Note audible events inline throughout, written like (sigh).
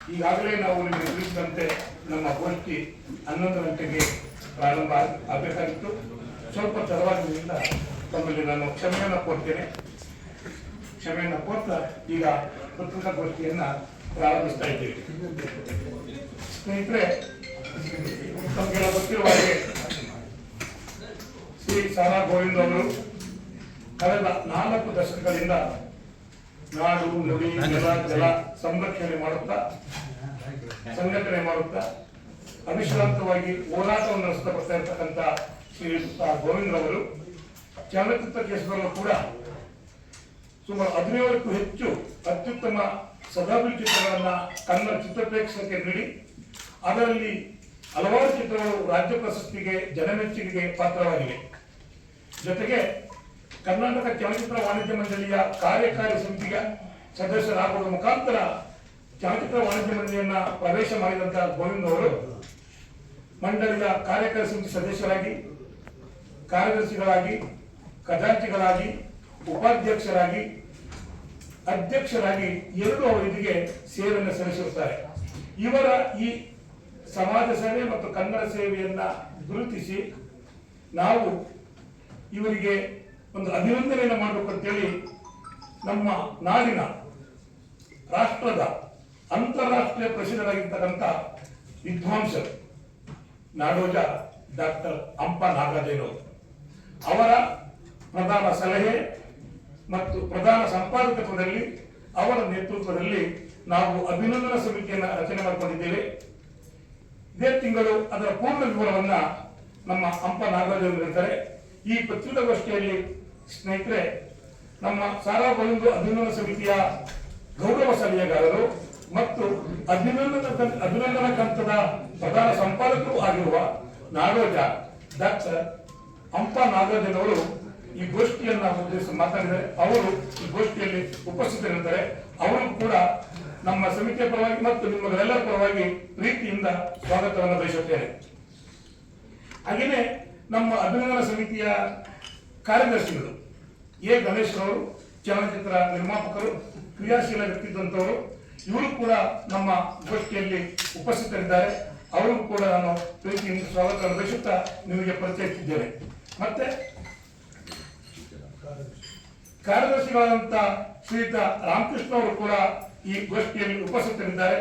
ಈಗಾಗಲೇ ನಾವು ನಿಮಗೆ ತಿಳಿಸಿದಂತೆ ನಮ್ಮ ಗೋಷ್ಠಿ ಹನ್ನೊಂದು ಗಂಟೆಗೆ ಪ್ರಾರಂಭ ಆಗಬೇಕಾಗಿತ್ತು. ಸ್ವಲ್ಪ ತಡವಾಗಿದ್ದರಿಂದ ತಮ್ಮಲ್ಲಿ ನಾನು ಕ್ಷಮೆಯನ್ನು ಕೋರ್ತೇನೆ. ಕ್ಷಮೆಯನ್ನು ಕೋರ್ತಾ ಈಗ ಪತ್ರಿಕಾಗೋಷ್ಠಿಯನ್ನ ಪ್ರಾರಂಭಿಸ್ತಾ ಇದ್ದೀವಿ ಸ್ನೇಹಿತರೆ ತಮಗೆಲ್ಲ ಗೊತ್ತಿರುವ ಹಾಗೆ ಶ್ರೀ ಸಾರಾ ಗೋವಿಂದ ಅವರು ಕಳೆದ ನಾಲ್ಕು ದಶಕಗಳಿಂದ ನಾಡು ನುಡಿ ಜಲ ಜಲ ಸಂರಕ್ಷಣೆ ಮಾಡುತ್ತಾ ಸಂಘಟನೆ ಮಾಡುತ್ತಾ ಅವಿಶ್ರಾಂತವಾಗಿ ಹೋರಾಟವನ್ನು ನಡೆಸ್ತಾ ಬರ್ತಾ ಇರ್ತಕ್ಕಂಥ ಶ್ರೀ ಗೋವಿಂದ್ ಅವರು ಚಲನಚಿತ್ರ ಕೇಸರಲ್ಲೂ ಕೂಡ ಸುಮಾರು ಹದಿನೇಳಕ್ಕೂ ಹೆಚ್ಚು ಅತ್ಯುತ್ತಮ ಸದಾಭಿ ಚಿತ್ರಗಳನ್ನ ಕನ್ನಡ ಚಿತ್ರಪ್ರೇಕ್ಷಕರಿಗೆ ನೀಡಿ, ಅದರಲ್ಲಿ ಹಲವಾರು ಚಿತ್ರಗಳು ರಾಜ್ಯ ಪ್ರಶಸ್ತಿಗೆ, ಜನಮೆಚ್ಚುಗೆಗೆ ಪಾತ್ರವಾಗಿವೆ. ಜೊತೆಗೆ ಕರ್ನಾಟಕ ಚಲನಚಿತ್ರ ವಾಣಿಜ್ಯ ಮಂಡಳಿಯ ಕಾರ್ಯಕಾರಿ ಸಮಿತಿಯ ಸದಸ್ಯರಾಗುವ ಮುಖಾಂತರ ಚಲನಚಿತ್ರ ವಾಣಿಜ್ಯ ಮಂಡಳಿಯನ್ನ ಪ್ರವೇಶ ಮಾಡಿದಂತ ಗೋವಿಂದ್ ಅವರು ಮಂಡಳಿಯ ಕಾರ್ಯಕಾರಿ ಸಮಿತಿ ಸದಸ್ಯರಾಗಿ, ಕಾರ್ಯದರ್ಶಿಗಳಾಗಿ, ಖಜಾಂಚಿಗಳಾಗಿ, ಉಪಾಧ್ಯಕ್ಷರಾಗಿ, ಅಧ್ಯಕ್ಷರಾಗಿ ಎರಡು ಅವರಿಗೆ ಸೇವೆಯನ್ನು ಸಲ್ಲಿಸಿರುತ್ತಾರೆ. ಇವರ ಈ ಸಮಾಜ ಸೇವೆ ಮತ್ತು ಕನ್ನಡ ಸೇವೆಯನ್ನ ಗುರುತಿಸಿ ನಾವು ಇವರಿಗೆ ಒಂದು ಅಭಿನಂದನೆಯನ್ನು ಮಾಡಬೇಕು ಅಂತೇಳಿ ನಮ್ಮ ನಾಡಿನ ರಾಷ್ಟ್ರದ ಅಂತಾರಾಷ್ಟ್ರೀಯ ಪ್ರಸಿದ್ಧರಾಗಿರ್ತಕ್ಕಂಥ ವಿದ್ವಾಂಸರು, ನಾಡೋಜ ಡಾಕ್ಟರ್ ಅಂಪ ನಾಗರಾಜಯ್ಯನವರು ಅವರ. ಪ್ರಧಾನ ಸಲಹೆ ಮತ್ತು ಪ್ರಧಾನ ಸಂಪಾದಕತ್ವದಲ್ಲಿ, ಅವರ ನೇತೃತ್ವದಲ್ಲಿ ನಾವು ಅಭಿನಂದನಾ ಸಮಿತಿಯನ್ನು ರಚನೆ ಮಾಡಿಕೊಂಡಿದ್ದೇವೆ. ಇದೇ ತಿಂಗಳು ಅದರ ಪೂರ್ಣ ವಿವರವನ್ನ ನಮ್ಮ ಅಂಪ ನಾಗರಾಜ್ ಈ ಪತ್ರಿಕಾಗೋಷ್ಠಿಯಲ್ಲಿ ಸ್ನೇಹಿತರೆ, ನಮ್ಮ ಸಾರಾ ಗೋವಿಂದು ಅಭಿನಂದನಾ ಸಮಿತಿಯ ಗೌರವ ಸಲಹೆಗಾರರು ಮತ್ತು ಅಭಿನಂದನ ಅಭಿನಂದನ ಕಂತದ ಪ್ರಧಾನ ಸಂಪಾದಕರು ಆಗಿರುವ ನಾಗೋಜ ಡಾಕ್ಟರ್ ಅಂಪ ನಾಗರಾಜನವರು ಈ ಗೋಷ್ಠಿಯನ್ನ ಉದ್ದೇಶಿಸಿ ಮಾತಾಡಿದರೆ ಅವರು ಈ ಗೋಷ್ಠಿಯಲ್ಲಿ ಉಪಸ್ಥಿತರಿದ್ದಾರೆ. ಅವರು ಕೂಡ ನಮ್ಮ ಸಮಿತಿಯ ಪರವಾಗಿ ಮತ್ತು ನಿಮ್ಮೆಲ್ಲರ ಪರವಾಗಿ ಪ್ರೀತಿಯಿಂದ ಸ್ವಾಗತವನ್ನು ಬಯಸುತ್ತೇನೆ. ಹಾಗೆಯೇ ನಮ್ಮ ಅಭಿನಂದನ ಸಮಿತಿಯ ಕಾರ್ಯದರ್ಶಿಗಳು ಎ. ಗಣೇಶ್ ಅವರು ಚಲನಚಿತ್ರ ನಿರ್ಮಾಪಕರು, ಕ್ರಿಯಾಶೀಲ ವ್ಯಕ್ತಿದ್ದಂಥವರು ಇವರು ಕೂಡ ನಮ್ಮ ಗೋಷ್ಠಿಯಲ್ಲಿ ಉಪಸ್ಥಿತರಿದ್ದಾರೆ. ಅವರು ಕೂಡ ನಾನು ಪ್ರೀತಿಯಿಂದ ಸ್ವಾಗತವನ್ನು ಬಯಸುತ್ತಾ ನಿಮಗೆ ಪರಿಚಯಿಸಿದ್ದೇನೆ ಮತ್ತೆ ಕಾರ್ಯದರ್ಶಿಗಳಾದಂತ ಶ್ರೀಯುತ ರಾಮಕೃಷ್ಣ ಅವರು ಕೂಡ ಈ ಗೋಷ್ಠಿಯಲ್ಲಿ ಉಪಸ್ಥಿತರಿದ್ದಾರೆ.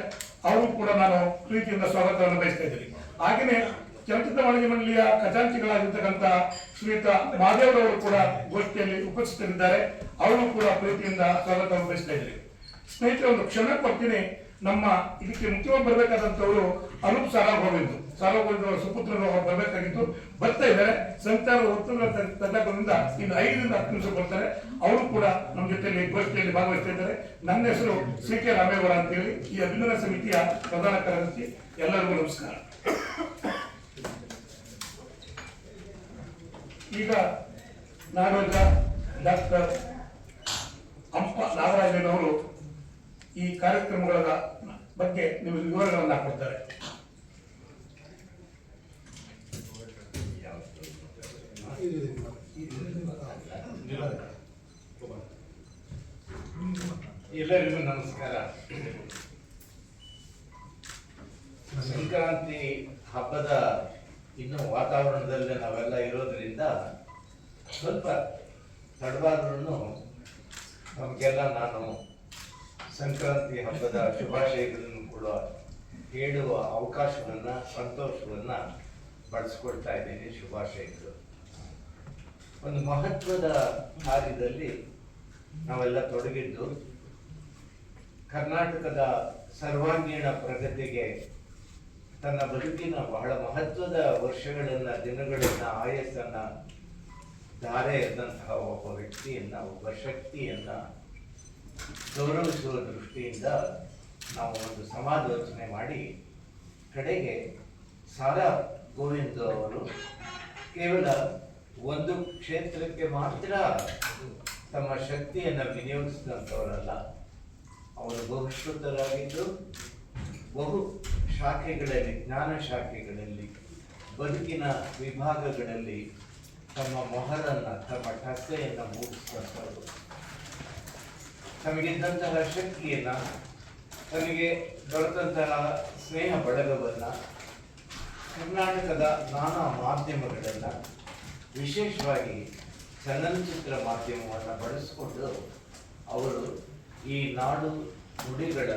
ಅವರು ಕೂಡ ನಾನು ಪ್ರೀತಿಯಿಂದ ಸ್ವಾಗತವನ್ನು ಬಯಸ್ತಾ ಇದ್ದೀನಿ. ಹಾಗೆಯೇ ಚಲನಚಿತ್ರ ವಾಣಿಜ್ಯ ಮಂಡಳಿಯ ಖಜಾಂಚಿಗಳಾಗಿರ್ತಕ್ಕಂಥ ಶ್ರೀಯುತ ಮಹಾದೇವರವರು ಕೂಡ ಗೋಷ್ಠಿಯಲ್ಲಿ ಉಪಸ್ಥಿತರಿದ್ದಾರೆ. ಅವರು ಕೂಡ ಪ್ರೀತಿಯಿಂದ ಸ್ವಾಗತವನ್ನು ಬಯಸ್ತಾ ಇದ್ದೀನಿ. ಸ್ನೇಹಿತರೆ, ಒಂದು ಕ್ಷಣ ಕೊಡ್ತೀನಿ. ನಮ್ಮ ಇದಕ್ಕೆ ಮುಖ್ಯವಾಗಿ ಬರಬೇಕಾದಂತವರು ಅನೂಪ್ ಸಾರಾ ಗೋವಿಂದ್ ಸಾರಾ ಅವರ ಸುಪುತ್ರರು ಅವರು ಬರಬೇಕಾಗಿತ್ತು. ಬರ್ತಾ ಇದ್ದಾರೆ. ಸಂಚಾರ ಒತ್ತಡ ತಜ್ಞರಿಂದ ಇನ್ನು ಐದರಿಂದ ಹತ್ತು ನಿಮಿಷ ಬರ್ತಾರೆ. ಅವರು ಕೂಡ ನಮ್ಮ ಜೊತೆಯಲ್ಲಿ ಗೋಷ್ಠಿಯಲ್ಲಿ ಭಾಗವಹಿಸ್ತಾ ಇದ್ದಾರೆ. ನನ್ನ ಹೆಸರು ಸಿ ಕೆ ರಾಮೇಗೌಡ ಅಂತೇಳಿ. ಈ ಅಭಿನಂದನಾ ಸಮಿತಿಯ ಪ್ರಧಾನ ಕಾರ್ಯದರ್ಶಿ. ಎಲ್ಲರಿಗೂ ನಮಸ್ಕಾರ. ಈಗ ನಾಗರಾಜ ಡಾಕ್ಟರ್ ಅಂಪ ನಾಗರಾಜನವರು ಈ ಕಾರ್ಯಕ್ರಮಗಳ ಬಗ್ಗೆ ನಿಮಗೆ ವಿವರಗಳನ್ನು ಕೊಡ್ತಾರೆ. ಎಲ್ಲರಿಗೂ ನಮಸ್ಕಾರ. ಸಂಕ್ರಾಂತಿ ಹಬ್ಬದ ಇನ್ನು ವಾತಾವರಣದಲ್ಲಿ ನಾವೆಲ್ಲ ಇರೋದ್ರಿಂದ ಸ್ವಲ್ಪ ತಡವಾದ್ರೂ ನಮಗೆಲ್ಲ ನಾನು ಸಂಕ್ರಾಂತಿ ಹಬ್ಬದ ಶುಭಾಶಯಗಳನ್ನು ಕೂಡ ಹೇಳುವ ಅವಕಾಶವನ್ನು ಸಂತೋಷವನ್ನು ಬಳಸ್ಕೊಳ್ತಾ ಇದ್ದೀನಿ ಶುಭಾಶಯಗಳು. ಒಂದು ಮಹತ್ವದ ಕಾರ್ಯದಲ್ಲಿ ನಾವೆಲ್ಲ ತೊಡಗಿದ್ದು, ಕರ್ನಾಟಕದ ಸರ್ವಾಂಗೀಣ ಪ್ರಗತಿಗೆ ತನ್ನ ಬದುಕಿನ ಬಹಳ ಮಹತ್ವದ ವರ್ಷಗಳನ್ನ, ದಿನಗಳನ್ನ, ಆಯಸ್ಸನ್ನ ಧಾರೆ ಎದ್ದಂತಹ ಒಬ್ಬ ವ್ಯಕ್ತಿಯನ್ನ, ಒಬ್ಬ ಶಕ್ತಿಯನ್ನ ಗೌರವಿಸುವ ದೃಷ್ಟಿಯಿಂದ ನಾವು ಒಂದು ಸಮಾಲೋಚನೆ ಮಾಡಿ, ಕಡೆಗೆ ಸಾರಾ ಗೋವಿಂದ ಅವರು ಕೇವಲ ಒಂದು ಕ್ಷೇತ್ರಕ್ಕೆ ಮಾತ್ರ ತಮ್ಮ ಶಕ್ತಿಯನ್ನು ವಿನಿಯೋಗಿಸಿದಂಥವರಲ್ಲ. ಅವರು ಬಹುಶ್ರುತರಾಗಿದ್ದು, ಬಹು ಶಾಖೆಗಳಲ್ಲಿ, ಜ್ಞಾನ ಶಾಖೆಗಳಲ್ಲಿ, ಬದುಕಿನ ವಿಭಾಗಗಳಲ್ಲಿ ತಮ್ಮ ಮೊಹರನ್ನು, ತಮ್ಮ ಟಕ್ಕೆಯನ್ನು ಮೂಡಿಸಿದಂಥವರು. ತಮಗಿದ್ದಂತಹ ಶಕ್ತಿಯನ್ನ, ತಮಗೆ ದೊರೆತಂತಹ ಸ್ನೇಹ ಬಳಗವನ್ನು, ಕರ್ನಾಟಕದ ನಾನಾ ಮಾಧ್ಯಮಗಳನ್ನು ವಿಶೇಷವಾಗಿ ಚಲನಚಿತ್ರ ಮಾಧ್ಯಮವನ್ನು ಬಳಸಿಕೊಂಡು ಅವರು ಈ ನಾಡು ನುಡಿಗಳ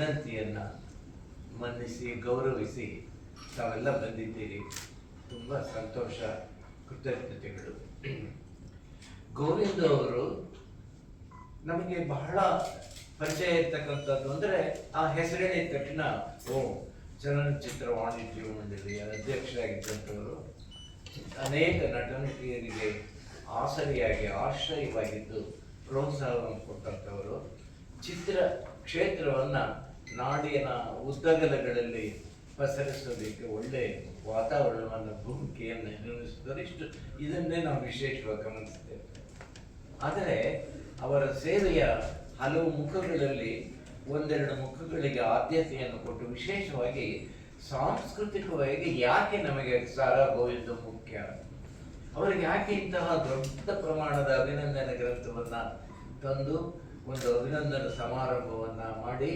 ವಿನಂತಿಯನ್ನು ಮನ್ನಿಸಿ, ಗೌರವಿಸಿ ತಾವೆಲ್ಲ ಬಂದಿದ್ದೀರಿ. ತುಂಬ ಸಂತೋಷ, ಕೃತಜ್ಞತೆಗಳು. ಗೋವಿಂದ ಅವರು ನಮಗೆ ಬಹಳ ಪರಿಚಯ ಇರ್ತಕ್ಕಂಥದ್ದು ಅಂದರೆ ಆ ಹೆಸರಿನ ತಕ್ಷಣ, ಓ, ಚಲನಚಿತ್ರ ವಾಣಿಜ್ಯ ಮಂಡಳಿಯ ಅಧ್ಯಕ್ಷರಾಗಿದ್ದಂಥವರು ಅನೇಕ ನಟನಟಿಯರಿಗೆ ಆಸರಿಯಾಗಿ, ಆಶ್ರಯವಾಗಿದ್ದು ಪ್ರೋತ್ಸಾಹವನ್ನು ಕೊಟ್ಟಂಥವರು. ಚಿತ್ರ ಕ್ಷೇತ್ರವನ್ನ ನಾಡಿನ ಉದ್ದಗಲಗಳಲ್ಲಿ ಪಸರಿಸೋದಕ್ಕೆ ಒಳ್ಳೆ ವಾತಾವರಣವನ್ನು ಭೂಮಿಕೆಯನ್ನು ನಿರ್ಮಿಸುತ್ತಾರೆ ಇಷ್ಟು ಇದನ್ನೇ ನಾವು ವಿಶೇಷವಾಗಿ ಗಮನಿಸುತ್ತೇವೆ ಆದರೆ ಅವರ ಸೇವೆಯ ಹಲವು ಮುಖಗಳಲ್ಲಿ ಒಂದೆರಡು ಮುಖಗಳಿಗೆ ಆದ್ಯತೆಯನ್ನು ಕೊಟ್ಟು ವಿಶೇಷವಾಗಿ ಸಾಂಸ್ಕೃತಿಕವಾಗಿ ಯಾಕೆ ನಮಗೆ ಸಾರ ಗೋವಿಂದ ಮುಖ್ಯ? ಅವರಿಗೆ ಯಾಕೆ ಇಂತಹ ದೊಡ್ಡ ಪ್ರಮಾಣದ ಅಭಿನಂದನೆ ಗ್ರಂಥವನ್ನು ತಂದು ಒಂದು ಅಭಿನಂದನ ಸಮಾರಂಭವನ್ನು ಮಾಡಿ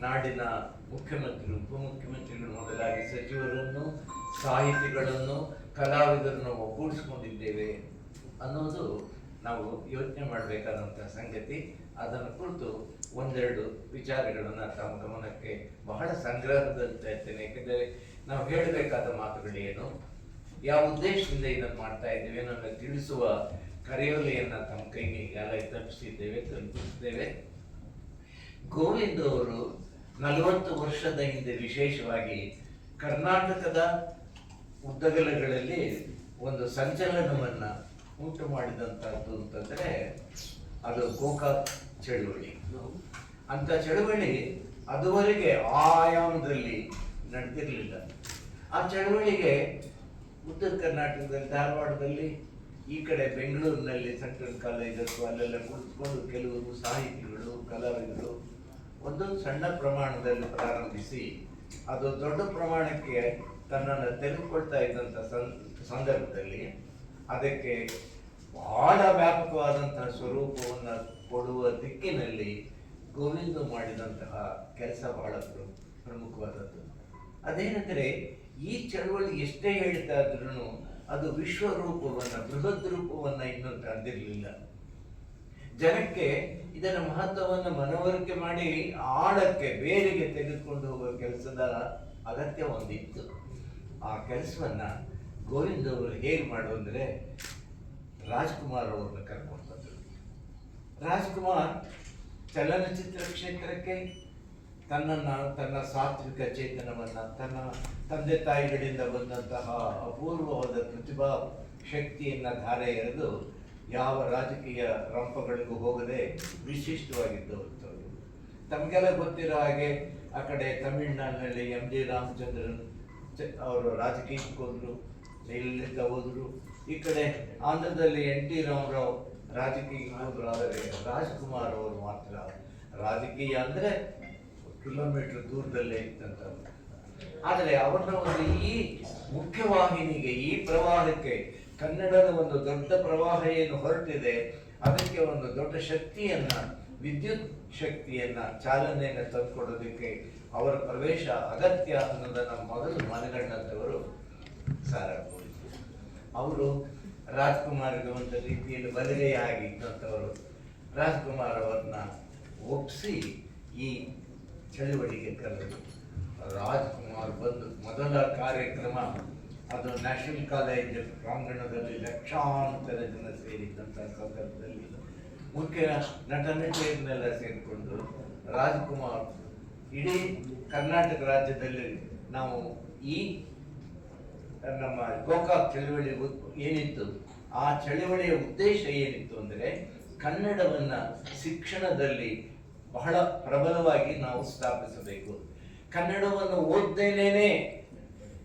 ನಾಡಿನ ಮುಖ್ಯಮಂತ್ರಿ ಉಪಮುಖ್ಯಮಂತ್ರಿಗಳು ಮೊದಲಾಗಿ ಸಚಿವರನ್ನು, ಸಾಹಿತಿಗಳನ್ನು, ಕಲಾವಿದರನ್ನು ಒಗ್ಗೂಡಿಸಿಕೊಂಡಿದ್ದೇವೆ ಅನ್ನೋದು ನಾವು ಯೋಚನೆ ಮಾಡಬೇಕಾದಂತಹ ಸಂಗತಿ. ಅದನ್ನು ಕುರಿತು ಒಂದೆರಡು ವಿಚಾರಗಳನ್ನು ತಮ್ಮ ಗಮನಕ್ಕೆ ಬಹಳ ಸಂಗ್ರಹದಲ್ಲಿ ತರ್ತೇನೆ ಯಾಕೆಂದರೆ ನಾವು ಹೇಳಬೇಕಾದ ಮಾತುಗಳೇನು? ಯಾವ ಉದ್ದೇಶದಿಂದ ಇದನ್ನು ಮಾಡ್ತಾ ಇದ್ದೇವೆ ನನ್ನ ತಿಳಿಸುವ ಕರೆಯೊಲೆಯನ್ನು ತಮ್ಮ ಕೈಗೆ ಈಗಾಗಲೇ ತಪ್ಪಿಸಿದ್ದೇವೆ, ತಲುಪಿಸಿದ್ದೇವೆ. ಗೋವಿಂದ ಅವರು ನಲವತ್ತು ವರ್ಷದ ಹಿಂದೆ ವಿಶೇಷವಾಗಿ ಕರ್ನಾಟಕದ ಉದ್ದಗಲಗಳಲ್ಲಿ ಒಂದು ಸಂಚಲನವನ್ನು ಉಂಟು ಮಾಡಿದಂತಹದ್ದು ಅಂತಂದ್ರೆ ಅದು ಗೋಕಾಕ್ ಚಳುವಳಿ. ಅಂತ ಚಳುವಳಿ ಅದುವರೆಗೆ ಆಯಾಮದಲ್ಲಿ ನಡೆದಿರಲಿಲ್ಲ. ಆ ಚಳುವಳಿಗೆ ಉತ್ತರ ಕರ್ನಾಟಕದಲ್ಲಿ, ಧಾರವಾಡದಲ್ಲಿ, ಈ ಕಡೆ ಬೆಂಗಳೂರಿನಲ್ಲಿ ಸೆಂಟ್ರಲ್ ಕಾಲೇಜಸ್ ಅಲ್ಲೆಲ್ಲ ಕುಳಿತುಕೊಂಡು ಕೆಲವರು ಸಾಹಿತಿಗಳು, ಕಲಾವಿದರು ಒಂದೊಂದು ಸಣ್ಣ ಪ್ರಮಾಣದಲ್ಲಿ ಪ್ರಾರಂಭಿಸಿ, ಅದು ದೊಡ್ಡ ಪ್ರಮಾಣಕ್ಕೆ ತನ್ನನ್ನು ತೆಗೆದುಕೊಳ್ತಾ ಇದ್ದಂಥ ಸಂದರ್ಭದಲ್ಲಿ ಅದಕ್ಕೆ ಬಹಳ ವ್ಯಾಪಕವಾದಂತಹ ಸ್ವರೂಪವನ್ನು ಕೊಡುವ ದಿಕ್ಕಿನಲ್ಲಿ ಗೋವಿಂದ ಮಾಡಿದಂತಹ ಕೆಲಸ ಬಹಳ ಪ್ರಮುಖವಾದದ್ದು. ಅದೇನೆಂದರೆ, ಈ ಚಳವಳಿ ಎಷ್ಟೇ ಹೇಳ್ತಾ ಇದ್ರೂ ಅದು ವಿಶ್ವರೂಪವನ್ನು, ಬೃಹದ್ ರೂಪವನ್ನು ಇನ್ನೂ ತಂದಿರಲಿಲ್ಲ. ಜನಕ್ಕೆ ಇದರ ಮಹತ್ವವನ್ನು ಮನವರಿಕೆ ಮಾಡಿ ಆಳಕ್ಕೆ, ಬೇರಿಗೆ ತೆಗೆದುಕೊಂಡು ಹೋಗುವ ಕೆಲಸದ ಅಗತ್ಯ ಒಂದಿತ್ತು. ಆ ಕೆಲಸವನ್ನ ಗೋವಿಂದ ಅವರು ಹೇಗೆ ಮಾಡು ಅಂದರೆ ರಾಜ್ಕುಮಾರ್ ಅವ್ರನ್ನ ಕರ್ಕೊಂಡು ರಾಜ್ಕುಮಾರ್ ಚಲನಚಿತ್ರ ಕ್ಷೇತ್ರಕ್ಕೆ ತನ್ನನ್ನು, ತನ್ನ ಸಾತ್ವಿಕ ಚೇತನವನ್ನ, ತನ್ನ ತಂದೆ ತಾಯಿಗಳಿಂದ ಬಂದಂತಹ ಅಪೂರ್ವವಾದ ಪ್ರತಿಭಾ ಶಕ್ತಿಯನ್ನ ಧಾರೆ ಎರೆದು ಯಾವ ರಾಜಕೀಯ ರಂಪಗಳಿಗೂ ಹೋಗದೆ ವಿಶಿಷ್ಟವಾಗಿದ್ದವರು. ತಮಗೆಲ್ಲ ಗೊತ್ತಿರೋ ಹಾಗೆ ಆ ಕಡೆ ತಮಿಳುನಾಡಿನಲ್ಲಿ ಎಂ ಜಿ ರಾಮಚಂದ್ರನ್ ಅವರು ರಾಜಕೀಯಕ್ಕೆ ಹೋದರು ಜೈಲಿಂದ ಹೋದರು. ಈ ಕಡೆ ಆಂಧ್ರದಲ್ಲಿ ಎನ್ ಟಿ ರಾಮರಾವ್ ರಾಜಕೀಯ ಹೋದರು, ಆದರೆ ರಾಜ್ಕುಮಾರ್ ಅವರು ಮಾತ್ರ ರಾಜಕೀಯ ಅಂದರೆ ಕಿಲೋಮೀಟರ್ ದೂರದಲ್ಲೇ ಇತ್ತಂತ ಆದರೆ ಅವರ ಒಂದು ಈ ಮುಖ್ಯವಾಹಿನಿಗೆ, ಈ ಪ್ರವಾಹಕ್ಕೆ ಕನ್ನಡದ ಒಂದು ದೊಡ್ಡ ಪ್ರವಾಹ ಏನು ಹೊರಟಿದೆ, ಅದಕ್ಕೆ ಒಂದು ದೊಡ್ಡ ಶಕ್ತಿಯನ್ನ, ವಿದ್ಯುತ್ ಶಕ್ತಿಯನ್ನ ಚಾಲನೆಯನ್ನು ತಂದುಕೊಡೋದಕ್ಕೆ ಅವರ ಪ್ರವೇಶ ಅಗತ್ಯ ಅನ್ನೋದನ್ನ ಮೊದಲು ಮನಗಂಡಂಥವರು ಸಾರಾ. ಅವರು ರಾಜ್ಕುಮಾರ್ಗೆ ಒಂದು ರೀತಿಯಲ್ಲಿ ಬಲಗೈಯಾಗಿ ಇದ್ದಂಥವರು ರಾಜ್ಕುಮಾರ್ ಅವರನ್ನ ಒಪ್ಪಿಸಿ ಈ ಚಳುವಳಿಗೆ ಕರೆದರು ರಾಜ್ಕುಮಾರ್ ಬಂದು ಮೊದಲ ಕಾರ್ಯಕ್ರಮ ಅದು ನ್ಯಾಷನಲ್ ಕಾಲೇಜ್ ಪ್ರಾಂಗಣದಲ್ಲಿ ಲಕ್ಷಾಂತರ ಜನ ಸೇರಿದ್ದಂಥ ಸಂದರ್ಭದಲ್ಲಿ ಮುಖ್ಯ ನಟ ನಟಿಯರನ್ನೆಲ್ಲ ಸೇರಿಕೊಂಡು ರಾಜ್ಕುಮಾರ್ ಇಡೀ ಕರ್ನಾಟಕ ರಾಜ್ಯದಲ್ಲಿ ನಾವು ಈ ನಮ್ಮ ಗೋಕಾಕ್ ಚಳವಳಿ ಏನಿತ್ತು? ಆ ಚಳವಳಿಯ ಉದ್ದೇಶ ಏನಿತ್ತು ಅಂದರೆ ಕನ್ನಡವನ್ನು ಶಿಕ್ಷಣದಲ್ಲಿ ಬಹಳ ಪ್ರಬಲವಾಗಿ ನಾವು ಸ್ಥಾಪಿಸಬೇಕು. ಕನ್ನಡವನ್ನು ಓದ್ದೇನೇನೆ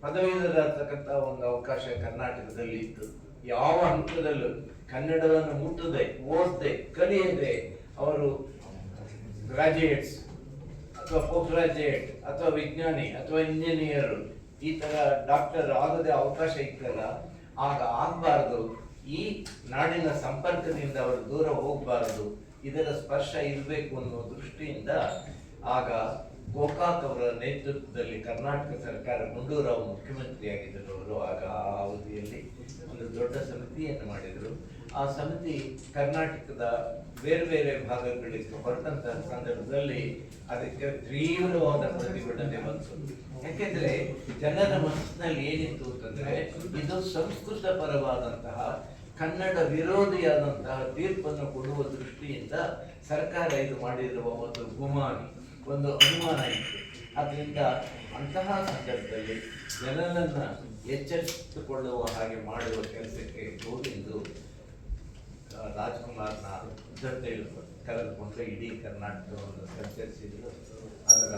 ಪದವೀಧರತಕ್ಕಂಥ ಒಂದು ಅವಕಾಶ ಕರ್ನಾಟಕದಲ್ಲಿ ಇತ್ತು. ಯಾವ ಹಂತದಲ್ಲೂ ಕನ್ನಡವನ್ನು ಮುಟ್ಟದೆ, ಓದದೆ, ಕಲಿಯದೆ ಅವರು ಗ್ರಾಜುಯೇಟ್ಸ್ ಅಥವಾ ಪೋಸ್ಟ್ ಗ್ರಾಜುಯೇಟ್ ಅಥವಾ ವಿಜ್ಞಾನಿ ಅಥವಾ ಇಂಜಿನಿಯರ್ ಈ ತರ ಡಾಕ್ಟರ್ ಆಗದೆ ಅವಕಾಶ ಇತ್ತಲ್ಲ, ಆಗ ಆಗಬಾರದು. ಈ ನಾಡಿನ ಸಂಪರ್ಕದಿಂದ ಅವರು ದೂರ ಹೋಗಬಾರದು. ಇದರ ಸ್ಪರ್ಶ ಇರಬೇಕು ಅನ್ನೋ ದೃಷ್ಟಿಯಿಂದ ಆಗ ಗೋಕಾಕ್ ಅವರ ನೇತೃತ್ವದಲ್ಲಿ ಕರ್ನಾಟಕ ಸರ್ಕಾರ ಗುಂಡೂರಾವ್ ಮುಖ್ಯಮಂತ್ರಿಯಾಗಿದ್ದರು. ಅವರು ಆಗ ಆ ಅವಧಿಯಲ್ಲಿ ಒಂದು ದೊಡ್ಡ ಸಮಿತಿಯನ್ನು ಮಾಡಿದರು. ಆ ಸಮಿತಿ ಕರ್ನಾಟಕದ ಬೇರೆ ಬೇರೆ ಭಾಗಗಳಿಗೆ ಹೊರಟಂತಹ ಸಂದರ್ಭದಲ್ಲಿ ಅದಕ್ಕೆ ತೀವ್ರವಾದ ಪ್ರತಿಭಟನೆ ಬಂತು. ಯಾಕೆಂದ್ರೆ ಜನರ ಮನಸ್ಸಿನಲ್ಲಿ ಏನಿತ್ತು ಅಂತಂದ್ರೆ, ಇದು ಸಂಸ್ಕೃತ ಪರವಾದಂತಹ ಕನ್ನಡ ವಿರೋಧಿಯಾದಂತಹ ತೀರ್ಪನ್ನು ಕೊಡುವ ದೃಷ್ಟಿಯಿಂದ ಸರ್ಕಾರ ಇದು ಮಾಡಿರುವ ಒಂದು ಗುಮಾನಿ. ಒಂದು ಅನುಮಾನ ಇತ್ತು. ಅದರಿಂದ ಅಂತಹ ಸಂದರ್ಭದಲ್ಲಿ ಜನರನ್ನು ಎಚ್ಚರಿಸಿಕೊಳ್ಳುವ ಹಾಗೆ ಮಾಡುವ ಕೆಲಸಕ್ಕೆ ಆ, ರಾಜ್ಕುಮಾರ್ನ ಜೊತೆ ಕರೆದುಕೊಂಡು ಇಡೀ ಕರ್ನಾಟಕವನ್ನು ಸಂಚರಿಸಿದ್ರು. ಅದರ